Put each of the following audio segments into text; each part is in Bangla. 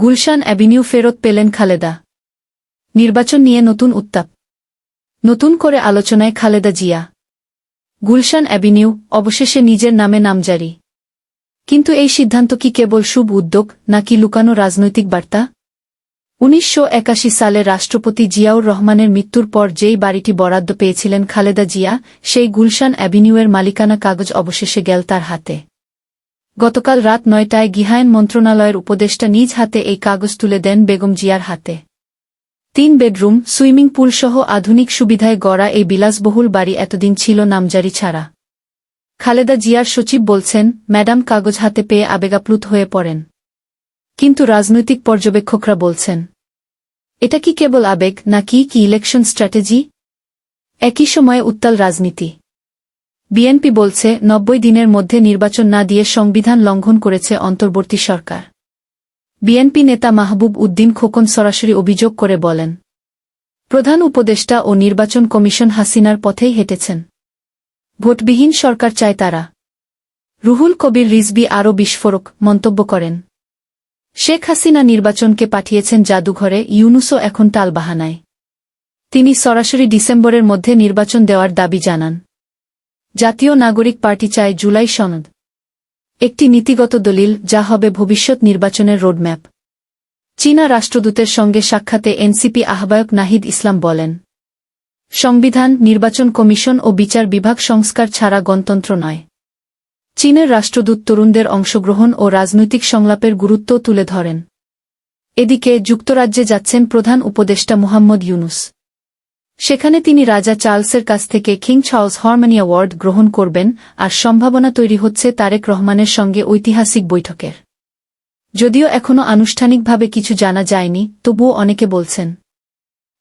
গুলশান অ্যাভিনিউ ফেরত পেলেন খালেদা। নির্বাচন নিয়ে নতুন উত্তাপ। নতুন করে আলোচনায় খালেদা জিয়া। গুলশান অ্যাভিনিউ অবশেষে নিজের নামে নামজারি। কিন্তু এই সিদ্ধান্ত কি কেবল শুভ উদ্যোগ নাকি লুকানো রাজনৈতিক বার্তা? উনিশশো একাশি সালে রাষ্ট্রপতি জিয়াউর রহমানের মৃত্যুর পর যেই বাড়িটি বরাদ্দ পেয়েছিলেন খালেদা জিয়া, সেই গুলশান অ্যাভিনিউয়ের মালিকানা কাগজ অবশেষে গেল তার হাতে। গতকাল রাত নয়টায় গৃহায়ন মন্ত্রণালয়ের উপদেষ্টা নিজ হাতে এই কাগজ তুলে দেন বেগম জিয়ার হাতে। তিন বেডরুম, সুইমিং পুলসহ আধুনিক সুবিধায় গড়া এই বিলাসবহুল বাড়ি এতদিন ছিল নামজারি ছাড়া। খালেদা জিয়ার সচিব বলছেন, ম্যাডাম কাগজ হাতে পেয়ে আবেগাপ্লুত হয়ে পড়েন। কিন্তু রাজনৈতিক পর্যবেক্ষকরা বলছেন, এটা কি কেবল আবেগ নাকি কি ইলেকশন স্ট্র্যাটেজি? একই সময়ে উত্তাল রাজনীতি। বিএনপি বলছে, নব্বই দিনের মধ্যে নির্বাচন না দিয়ে সংবিধান লঙ্ঘন করেছে অন্তর্বর্তী সরকার। বিএনপি নেতা মাহবুব উদ্দিন খোকন সরাসরি অভিযোগ করে বলেন, প্রধান উপদেষ্টা ও নির্বাচন কমিশন হাসিনার পথেই হেঁটেছেন। ভোটবিহীন সরকার চায় তারা। রুহুল কবির রিজবি আরও বিস্ফোরক মন্তব্য করেন। শেখ হাসিনা নির্বাচনকে পাঠিয়েছেন জাদুঘরে, ইউনুসও এখন টালবাহানায়। তিনি সরাসরি ডিসেম্বরের মধ্যে নির্বাচন দেওয়ার দাবি জানান। জাতীয় নাগরিক পার্টি চায় জুলাই সনদ। একটি নীতিগত দলিল যা হবে ভবিষ্যৎ নির্বাচনের রোডম্যাপ। চীনা রাষ্ট্রদূতের সঙ্গে সাক্ষাতে এনসিপি আহ্বায়ক নাহিদ ইসলাম বলেন, সংবিধান, নির্বাচন কমিশন ও বিচার বিভাগ সংস্কার ছাড়া গণতন্ত্র নয়। চীনের রাষ্ট্রদূত তরুণদের অংশগ্রহণ ও রাজনৈতিক সংলাপের গুরুত্ব তুলে ধরেন। এদিকে যুক্তরাজ্যে যাচ্ছেন প্রধান উপদেষ্টা মুহাম্মদ ইউনুস। সেখানে তিনি রাজা চার্লসের কাছ থেকে কিং চার্লস হরমানি অ্যাওয়ার্ড গ্রহণ করবেন, আর সম্ভাবনা তৈরি হচ্ছে তারেক রহমানের সঙ্গে ঐতিহাসিক বৈঠকের। যদিও এখনও আনুষ্ঠানিকভাবে কিছু জানা যায়নি, তবুও অনেকে বলছেন,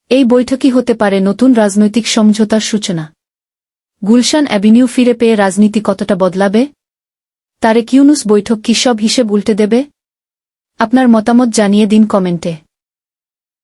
এই বৈঠকই হতে পারে নতুন রাজনৈতিক সমঝোতার সূচনা। গুলশান অ্যাভিনিউ ফিরে পেয়ে রাজনীতি কতটা বদলাবে? তারেক ইউনুস বৈঠক কি সব হিসেব উল্টে দেবে? আপনার মতামত জানিয়ে দিন কমেন্টে।